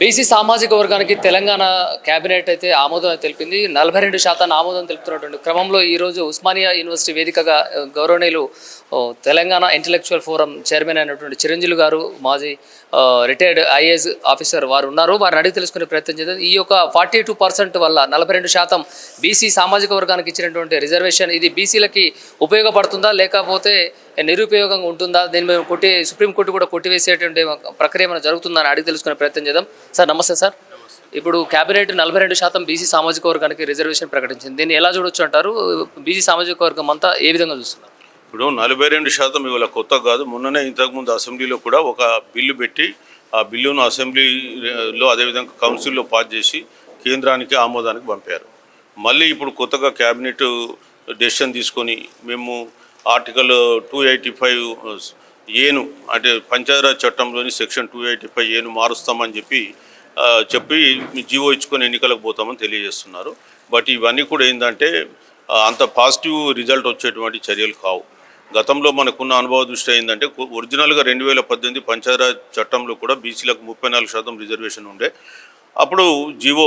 BC సామాజిక వర్గానికి Telangana cabinet అయితే ఆమోదం తెలిపింది. నలభై రెండు శాతాన్ని ఆమోదం తెలుపుతున్నటువంటి క్రమంలో ఈరోజు ఉస్మానియా యూనివర్సిటీ వేదికగా గౌరవనీయులు తెలంగాణ ఇంటలెక్చువల్ ఫోరం చైర్మన్ అయినటువంటి చిరంజీవి గారు మాజీ రిటైర్డ్ ఐఏఎస్ ఆఫీసర్ వారు ఉన్నారు. వారిని అడిగి తెలుసుకునే ప్రయత్నం చేద్దాం. ఈ యొక్క ఫార్టీ టూ పర్సెంట్ వల్ల నలభై రెండు శాతం బీసీ సామాజిక వర్గానికి ఇచ్చినటువంటి రిజర్వేషన్ ఇది బీసీలకి ఉపయోగపడుతుందా? లేకపోతే నిరుపయోగంగా ఉంటుందా? దీని మీద కొట్టి సుప్రీంకోర్టు కూడా కొట్టివేసేటువంటి ప్రక్రియ ఏమైనా జరుగుతుందా అని అడిగి తెలుసుకునే ప్రయత్నం చేద్దాం. సార్ నమస్తే సార్. ఇప్పుడు కేబినెట్ నలభై రెండు శాతం బీసీ సామాజిక వర్గానికి రిజర్వేషన్ ప్రకటించింది. దీన్ని ఎలా చూడొచ్చు అంటారు? బీసీ సామాజిక వర్గం అంతా ఏ విధంగా చూస్తున్నారు? ఇప్పుడు నలభై రెండు శాతం ఇవాళ కొత్త కాదు. మొన్ననే ఇంతకుముందు అసెంబ్లీలో కూడా ఒక బిల్లు పెట్టి ఆ బిల్లును అసెంబ్లీలో అదేవిధంగా కౌన్సిల్లో పాస్ చేసి కేంద్రానికి ఆమోదానికి పంపారు. మళ్ళీ ఇప్పుడు కొత్తగా క్యాబినెట్ డెసిషన్ తీసుకొని మేము ఆర్టికల్ టూ ఎయిటీ ఫైవ్ ఏను అంటే పంచాయతీరాజ్ చట్టంలోని సెక్షన్ టూ ఎయిటీ ఫైవ్ ఏను మారుస్తామని చెప్పి చెప్పి జీవో ఇచ్చుకొని ఎన్నికలకు పోతామని తెలియజేస్తున్నారు. బట్ ఇవన్నీ కూడా ఏంటంటే అంత పాజిటివ్ రిజల్ట్ వచ్చేటువంటి చర్యలు కావు. గతంలో మనకున్న అనుభవ దృష్టి ఏంటంటే ఒరిజినల్గా రెండు వేల పద్దెనిమిది పంచాయతీరాజ్ చట్టంలో కూడా బీసీలకు ముప్పై నాలుగు శాతం రిజర్వేషన్ ఉండే. అప్పుడు జీవో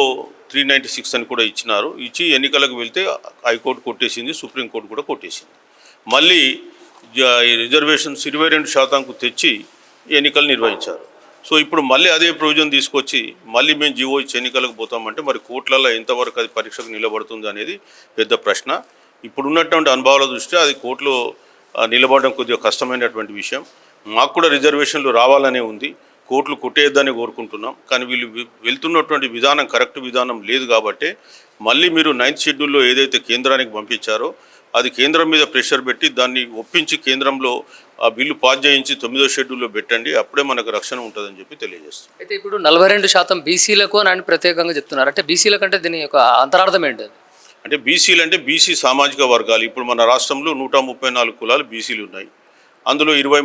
త్రీ నైంటీ సిక్స్ అని కూడా ఇచ్చినారు. ఇచ్చి ఎన్నికలకు వెళ్తే హైకోర్టు కొట్టేసింది సుప్రీంకోర్టు కూడా కొట్టేసింది. మళ్ళీ ఈ రిజర్వేషన్స్ ఇరవై రెండు శాతంకు తెచ్చి ఎన్నికలు నిర్వహించారు. సో ఇప్పుడు మళ్ళీ అదే ప్రొవిజన్ తీసుకొచ్చి మళ్ళీ మేము జీవో ఇచ్చి ఎన్నికలకు పోతామంటే మరి కోర్టులలో ఎంతవరకు అది పరీక్షకు నిలబడుతుంది అనేది పెద్ద ప్రశ్న. ఇప్పుడున్నటువంటి అనుభవాల దృష్ట్యా అది కోర్టులో నిలబడడం కొద్దిగా కష్టమైనటువంటి విషయం. మాకు కూడా రిజర్వేషన్లు రావాలనే ఉంది. కోట్లు కొట్టేయద్దని కోరుకుంటున్నాం. కానీ వీళ్ళు వెళ్తున్నటువంటి విధానం కరెక్ట్ విధానం లేదు కాబట్టి మళ్ళీ మీరు నైన్త్ షెడ్యూల్లో ఏదైతే కేంద్రానికి పంపించారో అది కేంద్రం మీద ప్రెషర్ పెట్టి దాన్ని ఒప్పించి కేంద్రంలో ఆ బిల్లు పాస్ చేయించి తొమ్మిదో షెడ్యూల్లో పెట్టండి. అప్పుడే మనకు రక్షణ ఉంటుందని చెప్పి తెలియజేస్తాం అయితే ఇప్పుడు నలభై రెండు శాతం బీసీలకు అని ప్రత్యేకంగా చెప్తున్నారు. అంటే బీసీల కంటే దీని యొక్క అంతరార్థం ఏంటి అంటే బీసీలు అంటే బీసీ సామాజిక వర్గాలు. ఇప్పుడు మన రాష్ట్రంలో నూట ముప్పై నాలుగు కులాలు బీసీలు ఉన్నాయి. అందులో ఇరవై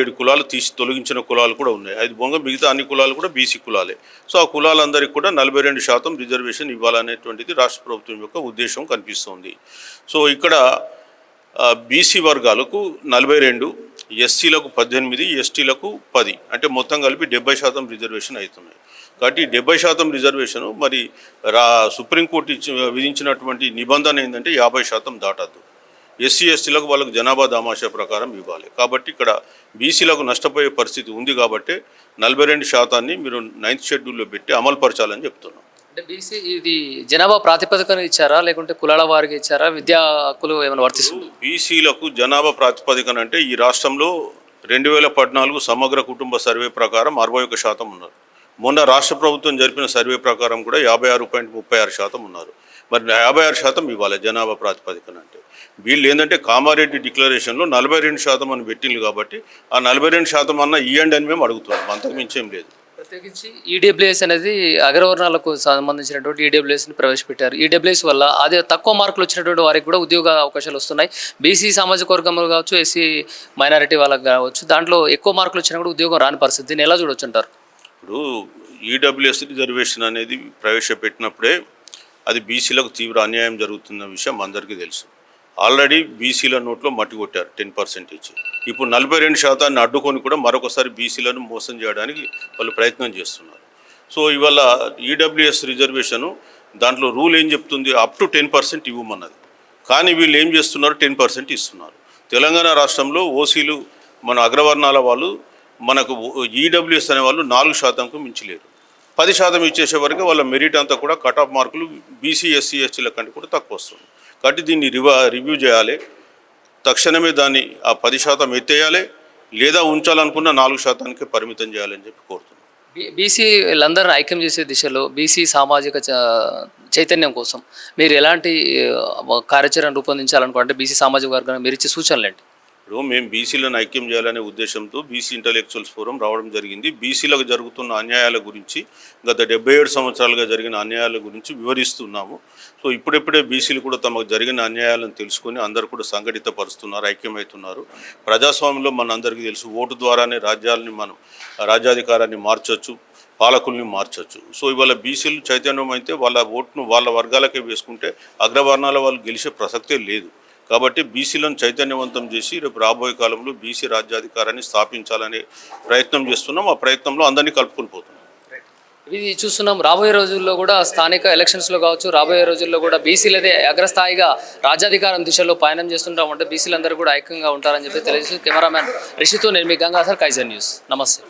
ఏడు కులాలు తీసి తొలగించిన కులాలు కూడా ఉన్నాయి. ఐదు బొంగ మిగతా అన్ని కులాలు కూడా బీసీ కులాలే. సో ఆ కులాలందరికీ కూడా నలభై రెండు శాతం రిజర్వేషన్ ఇవ్వాలనేటువంటిది రాష్ట్ర ప్రభుత్వం యొక్క ఉద్దేశం కనిపిస్తోంది. సో ఇక్కడ బీసీ వర్గాలకు నలభై రెండు ఎస్సీలకు పద్దెనిమిది ఎస్టీలకు పది. అంటే మొత్తం కలిపి డెబ్బై శాతం రిజర్వేషన్ అవుతున్నాయి కాబట్టి డెబ్బై శాతం రిజర్వేషన్ మరి రా సుప్రీంకోర్టు ఇచ్చి విధించినటువంటి నిబంధన ఏంటంటే యాభై శాతం దాటద్దు. ఎస్సీ ఎస్టీలకు వాళ్ళకు జనాభా దామాషా ప్రకారం ఇవ్వాలి. కాబట్టి ఇక్కడ బీసీలకు నష్టపోయే పరిస్థితి ఉంది కాబట్టి నలభై రెండు శాతాన్ని మీరు నైన్త్ షెడ్యూల్లో పెట్టి అమలుపరచాలని చెప్తున్నాం. అంటే బీసీ ఇది జనాభా ప్రాతిపదికన ఇచ్చారా? లేకుంటే కులాల వారికి ఇచ్చారా? విద్యా హక్కులు ఏమైనా వర్తిస్తుంది? బీసీలకు జనాభా ప్రాతిపదికన అంటే ఈ రాష్ట్రంలో రెండు వేల పద్నాలుగు సమగ్ర కుటుంబ సర్వే ప్రకారం అరవై ఒక శాతం ఉన్నారు. మొన్న రాష్ట్ర ప్రభుత్వం జరిపిన సర్వే ప్రకారం కూడా యాభై ఆరు పాయింట్ ముప్పై ఆరు శాతం ఉన్నారు. మరి యాభై ఆరు శాతం ఇవ్వాలి జనాభా ప్రాతిపదికన అంటే. వీళ్ళు ఏంటంటే కామారెడ్డి డిక్లరేషన్లో నలభై రెండు శాతం అని పెట్టింది కాబట్టి ఆ నలభై రెండు శాతం అన్న e ఇవ్వండి అని మేము అడుగుతున్నాం. అంతకుమించేం లేదు. ప్రత్యేకించి ఈడబ్ల్యూఎస్ అనేది అగ్రవర్ణాలకు సంబంధించినటువంటి ఈడబ్ల్యూఎస్ని ప్రవేశపెట్టారు. ఈడబ్ల్యూఎస్ వల్ల అదే తక్కువ మార్కులు వచ్చినటువంటి వారికి కూడా ఉద్యోగ అవకాశాలు వస్తున్నాయి. బీసీ సామాజిక వర్గంలో కావచ్చు ఎస్సీ మైనారిటీ వాళ్ళకి కావచ్చు దాంట్లో ఎక్కువ మార్కులు వచ్చినా కూడా ఉద్యోగం రాని పరిస్థితి. దీన్ని ఎలా చూడొచ్చు అంటారు? ఇప్పుడు ఈడబ్ల్యూఎస్ రిజర్వేషన్ అనేది ప్రవేశపెట్టినప్పుడే అది బీసీలకు తీవ్ర అన్యాయం జరుగుతున్న విషయం అందరికీ తెలుసు. ఆల్రెడీ బీసీల నోట్లో మట్టి కొట్టారు టెన్ పర్సెంటేజ్. ఇప్పుడు నలభై రెండు శాతాన్ని అడ్డుకొని కూడా మరొకసారి బీసీలను మోసం చేయడానికి వాళ్ళు ప్రయత్నం చేస్తున్నారు. సో ఇవాళ ఈడబ్ల్యూఎస్ రిజర్వేషను దాంట్లో రూల్ ఏం చెప్తుంది? అప్ టు టెన్ పర్సెంట్ ఇవ్వమన్నది. కానీ వీళ్ళు ఏం చేస్తున్నారు? టెన్ పర్సెంట్ ఇస్తున్నారు. తెలంగాణ రాష్ట్రంలో ఓసీలు మన అగ్రవర్ణాల వాళ్ళు మనకు ఈడబ్ల్యూఎస్ అనే వాళ్ళు నాలుగు శాతంకు మించలేరు. పది శాతం ఇచ్చేసే వరకు వాళ్ళ మెరిట్ అంతా కూడా కట్ ఆఫ్ మార్కులు బీసీ ఎస్సీ ఎస్టీల కంటే కూడా తక్కువ వస్తుంది. కాబట్టి దీన్ని రివా రివ్యూ చేయాలి. తక్షణమే దాన్ని ఆ పది శాతం ఎత్తేయాలి లేదా ఉంచాలనుకున్న నాలుగు శాతానికి పరిమితం చేయాలని చెప్పి కోరుతున్నాను బీసీ వీళ్ళందరిని ఐక్యం చేసే దిశలో బీసీ సామాజిక చ- చైతన్యం కోసం మీరు ఎలాంటి కార్యాచరణ రూపొందించాలనుకుంటే బీసీ సామాజిక వర్గానికి మీరు ఇచ్చే సూచనలు ఏంటి ఇప్పుడు మేము బీసీలను ఐక్యం చేయాలనే ఉద్దేశంతో బీసీ ఇంటలెక్చువల్స్ ఫోరం రావడం జరిగింది. బీసీలకు జరుగుతున్న అన్యాయాల గురించి గత డెబ్బై ఏడు సంవత్సరాలుగా జరిగిన అన్యాయాల గురించి వివరిస్తున్నాము. సో ఇప్పుడెప్పుడే బీసీలు కూడా తమకు జరిగిన అన్యాయాలను తెలుసుకొని అందరూ కూడా సంఘటితపరుస్తున్నారు ఐక్యమవుతున్నారు. ప్రజాస్వామ్యంలో మన అందరికీ తెలుసు ఓటు ద్వారానే రాజ్యాలని మనం రాజ్యాధికారాన్ని మార్చవచ్చు పాలకుల్ని మార్చొచ్చు. సో ఇవాళ బీసీలు చైతన్యం అయితే వాళ్ళ ఓట్ను వాళ్ళ వర్గాలకే వేసుకుంటే అగ్రవర్ణాల వాళ్ళు గెలిచే ప్రసక్తే లేదు. కాబట్టి బీసీలను చైతన్యవంతం చేసి రేపు రాబోయే కాలంలో బీసీ రాజ్యాధికారాన్ని స్థాపించాలనే ప్రయత్నం చేస్తున్నాం. ఆ ప్రయత్నంలో అందరినీ కలుపుకొని పోతున్నాం. ఇది చూస్తున్నాం. రాబోయే రోజుల్లో కూడా స్థానిక ఎలక్షన్స్లో కావచ్చు రాబోయే రోజుల్లో కూడా బీసీలదే అగ్రస్థాయిగా రాజ్యాధికారం దిశలో పయనం చేస్తుంటాం అంటే బీసీలందరూ కూడా ఐక్యంగా ఉంటారని చెప్పి తెలియజేస్తూ కెమెరామ్యాన్ రిషితో నిర్మికంగా మీ గంగాధర్ కైజర్ న్యూస్ నమస్తే.